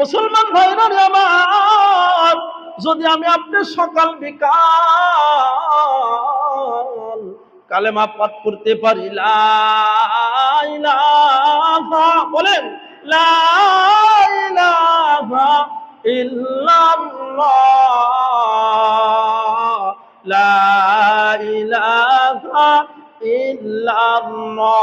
মুসলমান ভাইরা আমার, যদি আমি আপনি সকাল বিকাল কালেমা পাঠ করতে পারি বলেন ইল্লাল্লাহ ইল্লাল্লাহ।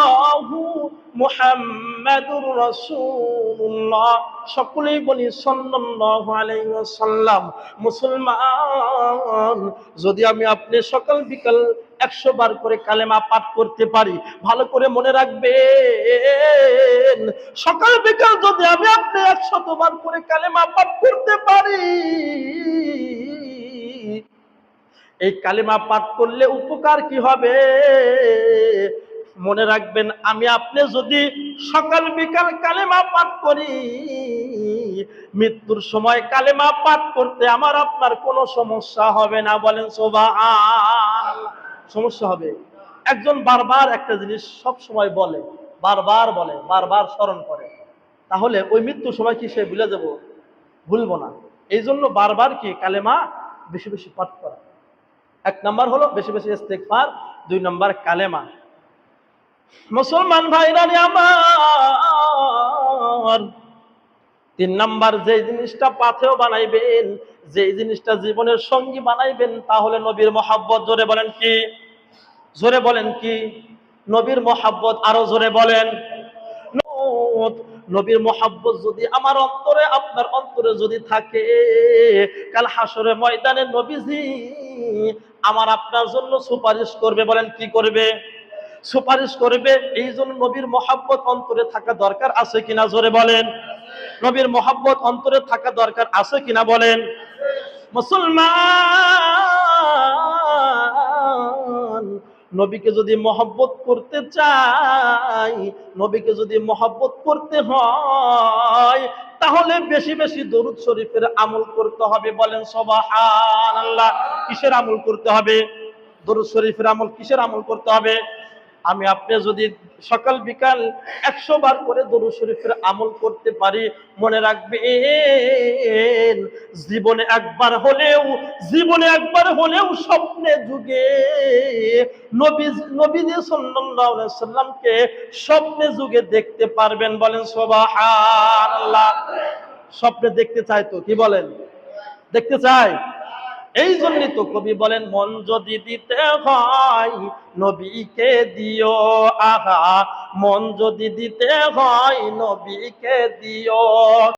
মুহাম্মাদুর রাসূলুল্লাহ। সকলেই বলি সাল্লাল্লাহু আলাইহি ওয়াসাল্লাম। মুসলমান, যদি আমি আপনি সকাল বিকাল একশো বার করে কালেমা পাঠ করতে পারি, ভালো করে মনে রাখবেন, সকাল বিকাল যদি আমি আপনি একশত বার করে কালেমা পাঠ করতে পারি, এই কালেমা পাঠ করলে উপকার কি হবে? মনে রাখবেন, আমি আপনি যদি সকাল বিকাল কালেমা পাঠ করি, মৃত্যুর সময় কালেমা পাঠ করতে আমার আপনার কোনো সমস্যা হবে না, বলেন সোবাহান সমস্যা হবে। একজন বারবার একটা জিনিস সব সময় বলে, বারবার বলে, বারবার স্মরণ করে। তাহলে ওই মৃত্যুর সময় কি সে ভুলে যাব? ভুলবো না। এই জন্য বারবার কি কালেমা বেশি বেশি পাঠ করা? এক নাম্বার হলো বেশি বেশি ইস্তেগফার, দুই নাম্বার কালেমা। মুসলমান ভাইরানি আমার। তিন নাম্বার যে জিনিসটা পাথেও বানাইবেন যে জিনিসটা জীবনের সঙ্গী বানাইবেন তাহলে নবীর মহাব্বত। জোরে বলেন কি? জোরে বলেন কি? নবীর মহাব্বত আরও জোরে বলেন। নবীর মহাব্বত যদি আমার অন্তরে, আপনার অন্তরে যদি থাকে, কাল হাসরে ময়দানে নবীজি আমার আপনার জন্য সুপারিশ করবে, বলেন কি করবে? সুপারিশ করবে এই জন্য নবীর মহাব্বত অন্তরে থাকা দরকার আছে কিনা জোরে বলেন। নবীর মহাব্বত অন্তরে থাকা দরকার আছে কিনা বলেন। মুসলমান, নবীকে যদি মহব্বত করতে চাই, নবীকে যদি মহব্বত করতে হয়, তাহলে বেশি বেশি দরুদ শরীফের আমল করতে হবে বলেন সবাহান আল্লাহ কিসের আমল করতে হবে? দরুদ শরীফের আমল কিসের আমল করতে হবে? আমি আপনি যদি সকাল বিকাল একশো বার করে দরুদ শরীফের আমল করতে পারি, মনে রাখবেন, জীবনে একবার হলেও, জীবনে একবার হলেও স্বপ্নে যুগে নবী, নবীজি সাল্লামকে স্বপ্নে যুগে দেখতে পারবেন বলেন, সুবহানাল্লাহ। স্বপ্নে দেখতে চাই তো, কি বলেন? দেখতে চাই এই জন্য তো কবি বলেন, মন যদি দিতে হয় নবীকে দিও, আহা, মন যদি দিতে হয় নবীকে দিও।